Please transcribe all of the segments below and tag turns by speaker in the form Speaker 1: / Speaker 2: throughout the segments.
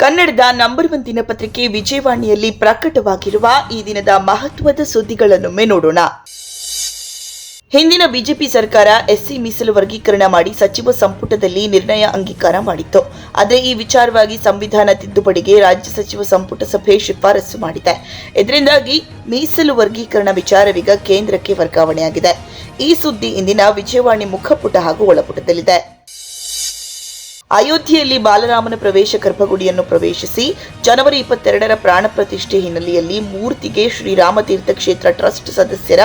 Speaker 1: ಕನ್ನಡದ number one ದಿನಪತ್ರಿಕೆ ವಿಜಯವಾಣಿಯಲ್ಲಿ ಪ್ರಕಟವಾಗಿರುವ ಈ ದಿನದ ಮಹತ್ವದ ಸುದ್ದಿಗಳನ್ನೊಮ್ಮೆ ನೋಡೋಣ. ಹಿಂದಿನ ಬಿಜೆಪಿ ಸರ್ಕಾರ ಎಸ್ಸಿ ಮೀಸಲು ವರ್ಗೀಕರಣ ಮಾಡಿ ಸಚಿವ ಸಂಪುಟದಲ್ಲಿ ನಿರ್ಣಯ ಅಂಗೀಕಾರ ಮಾಡಿತ್ತು. ಆದರೆ ಈ ವಿಚಾರವಾಗಿ ಸಂವಿಧಾನ ತಿದ್ದುಪಡಿಗೆ ರಾಜ್ಯ ಸಚಿವ ಸಂಪುಟ ಸಭೆ ಶಿಫಾರಸು ಮಾಡಿದೆ. ಇದರಿಂದಾಗಿ ಮೀಸಲು ವರ್ಗೀಕರಣ ವಿಚಾರವೀಗ ಕೇಂದ್ರಕ್ಕೆ ವರ್ಗಾವಣೆಯಾಗಿದೆ. ಈ ಸುದ್ದಿ ಇಂದಿನ ವಿಜಯವಾಣಿ ಮುಖಪುಟ ಹಾಗೂ ಒಳಪುಟದಲ್ಲಿದೆ. ಅಯೋಧ್ಯೆಯಲ್ಲಿ ಬಾಲರಾಮನ ಪ್ರವೇಶ ಗರ್ಭಗುಡಿಯನ್ನು ಪ್ರವೇಶಿಸಿ ಜನವರಿ ಇಪ್ಪತ್ತೆರಡರ ಪ್ರಾಣ ಪ್ರತಿಷ್ಠೆ ಹಿನ್ನೆಲೆಯಲ್ಲಿ ಮೂರ್ತಿಗೆ ಶ್ರೀರಾಮತೀರ್ಥ ಕ್ಷೇತ್ರ ಟ್ರಸ್ಟ್ ಸದಸ್ಯರ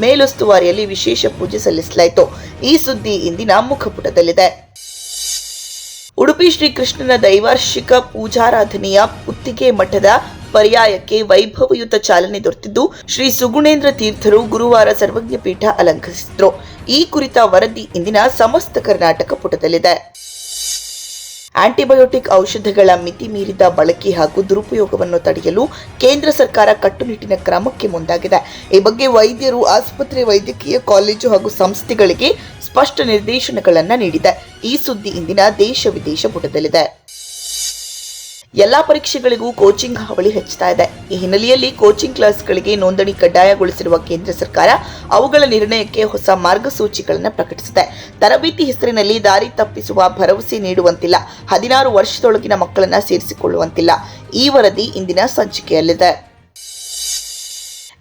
Speaker 1: ಮೇಲುಸ್ತುವಾರಿಯಲ್ಲಿ ವಿಶೇಷ ಪೂಜೆ ಸಲ್ಲಿಸಲಾಯಿತು. ಈ ಸುದ್ದಿ ಇಂದಿನ ಮುಖಪುಟದಲ್ಲಿದೆ. ಉಡುಪಿ ಶ್ರೀಕೃಷ್ಣನ ದೈವಾರ್ಷಿಕ ಪೂಜಾರಾಧನೆಯ ಪುತ್ತಿಗೆ ಮಠದ ಪರ್ಯಾಯಕ್ಕೆ ವೈಭವಯುತ ಚಾಲನೆ ದೊರೆತಿದ್ದು, ಶ್ರೀ ಸುಗುಣೇಂದ್ರ ತೀರ್ಥರು ಗುರುವಾರ ಸರ್ವಜ್ಞ ಪೀಠ ಅಲಂಕರಿಸಿದ್ರು. ಈ ಕುರಿತ ವರದಿ ಇಂದಿನ ಸಮಸ್ತ ಕರ್ನಾಟಕ ಪುಟದಲ್ಲಿದೆ. ಆಂಟಿಬಯೋಟಿಕ್ ಔಷಧಗಳ ಮಿತಿ ಮೀರಿದ ಬಳಕೆ ಹಾಗೂ ದುರುಪಯೋಗವನ್ನು ತಡೆಯಲು ಕೇಂದ್ರ ಸರ್ಕಾರ ಕಟ್ಟುನಿಟ್ಟಿನ ಕ್ರಮಕ್ಕೆ ಮುಂದಾಗಿದೆ. ಈ ಬಗ್ಗೆ ವೈದ್ಯರು, ಆಸ್ಪತ್ರೆ, ವೈದ್ಯಕೀಯ ಕಾಲೇಜು ಹಾಗೂ ಸಂಸ್ಥೆಗಳಿಗೆ ಸ್ಪಷ್ಟ ನಿರ್ದೇಶನಗಳನ್ನು ನೀಡಿದೆ. ಈ ಸುದ್ದಿ ಇಂದಿನ ದೇಶ ವಿದೇಶ ಪುಟದಲ್ಲಿದೆ ಎಲ್ಲಾ ಪರೀಕ್ಷೆಗಳಿಗೂ ಕೋಚಿಂಗ್ ಹಾವಳಿ ಹೆಚ್ಚುತ್ತಾ ಇದೆ. ಈ ಹಿನ್ನೆಲೆಯಲ್ಲಿ ಕೋಚಿಂಗ್ ಕ್ಲಾಸ್ಗಳಿಗೆ ನೋಂದಣಿ ಕಡ್ಡಾಯಗೊಳಿಸಿರುವ ಕೇಂದ್ರ ಸರ್ಕಾರ ಅವುಗಳ ನಿರ್ಣಯಕ್ಕೆ ಹೊಸ ಮಾರ್ಗಸೂಚಿಗಳನ್ನು ಪ್ರಕಟಿಸಿದೆ. ತರಬೇತಿ ಹೆಸರಿನಲ್ಲಿ ದಾರಿ ತಪ್ಪಿಸುವ ಭರವಸೆ ನೀಡುವಂತಿಲ್ಲ. ಹದಿನಾರು ವರ್ಷದೊಳಗಿನ ಮಕ್ಕಳನ್ನು ಸೇರಿಸಿಕೊಳ್ಳುವಂತಿಲ್ಲ. ಈ ವರದಿ ಇಂದಿನ ಸಂಚಿಕೆಯಲ್ಲಿದೆ.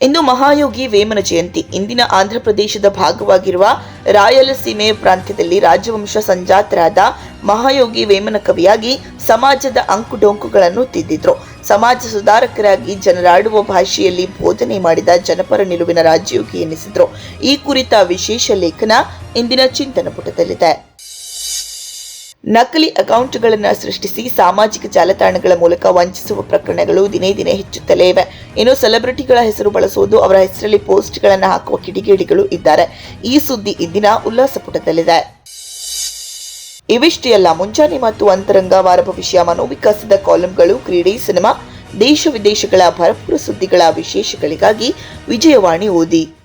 Speaker 1: ಇಂದು ಮಹಾಯೋಗಿ ವೇಮನ ಜಯಂತಿ. ಇಂದಿನ ಆಂಧ್ರಪ್ರದೇಶದ ಭಾಗವಾಗಿರುವ ರಾಯಲಸೀಮೆ ಪ್ರಾಂತ್ಯದಲ್ಲಿ ರಾಜವಂಶ ಸಂಜಾತರಾದ ಮಹಾಯೋಗಿ ವೇಮನ ಕವಿಯಾಗಿ ಸಮಾಜದ ಅಂಕುಡೊಂಕುಗಳನ್ನು ತಿದ್ದಿದ್ರು. ಸಮಾಜ ಸುಧಾರಕರಾಗಿ ಜನರಾಡುವ ಭಾಷೆಯಲ್ಲಿ ಬೋಧನೆ ಮಾಡಿದ ಜನಪರ ನಿಲುವಿನ ರಾಜಯೋಗಿ ಎನಿಸಿದ್ರು. ಈ ಕುರಿತ ವಿಶೇಷ ಲೇಖನ ಇಂದಿನ ಚಿಂತನ ಪುಟದಲ್ಲಿದೆ. ನಕಲಿ ಅಕೌಂಟ್ಗಳನ್ನು ಸೃಷ್ಟಿಸಿ ಸಾಮಾಜಿಕ ಜಾಲತಾಣಗಳ ಮೂಲಕ ವಂಚಿಸುವ ಪ್ರಕರಣಗಳು ದಿನೇ ದಿನೇ ಹೆಚ್ಚುತ್ತಲೇ ಇವೆ. ಇನ್ನು ಸೆಲೆಬ್ರಿಟಿಗಳ ಹೆಸರು ಬಳಸುವುದು ಅವರ ಹೆಸರಲ್ಲಿ ಪೋಸ್ಟ್ಗಳನ್ನು ಹಾಕುವ ಕಿಡಿಗೇಡಿಗಳು ಇದ್ದಾರೆ. ಈ ಸುದ್ದಿ ಇಂದಿನ ಉಲ್ಲಾಸ ಪುಟದಲ್ಲಿದೆ. ಇವಿಷ್ಟೇ ಅಲ್ಲ ಮುಂಜಾನೆ ಮತ್ತು ಅಂತರಂಗ ವಾರ ಭವಿಷ್ಯ ಮನೋವಿಕಾಸದ ಕಾಲಂಗಳು, ಕ್ರೀಡೆ, ಸಿನಿಮಾ, ದೇಶ ವಿದೇಶಗಳ ಭರಪೂರ ಸುದ್ದಿಗಳ ವಿಶೇಷಗಳಿಗಾಗಿ ವಿಜಯವಾಣಿ ಓದಿ.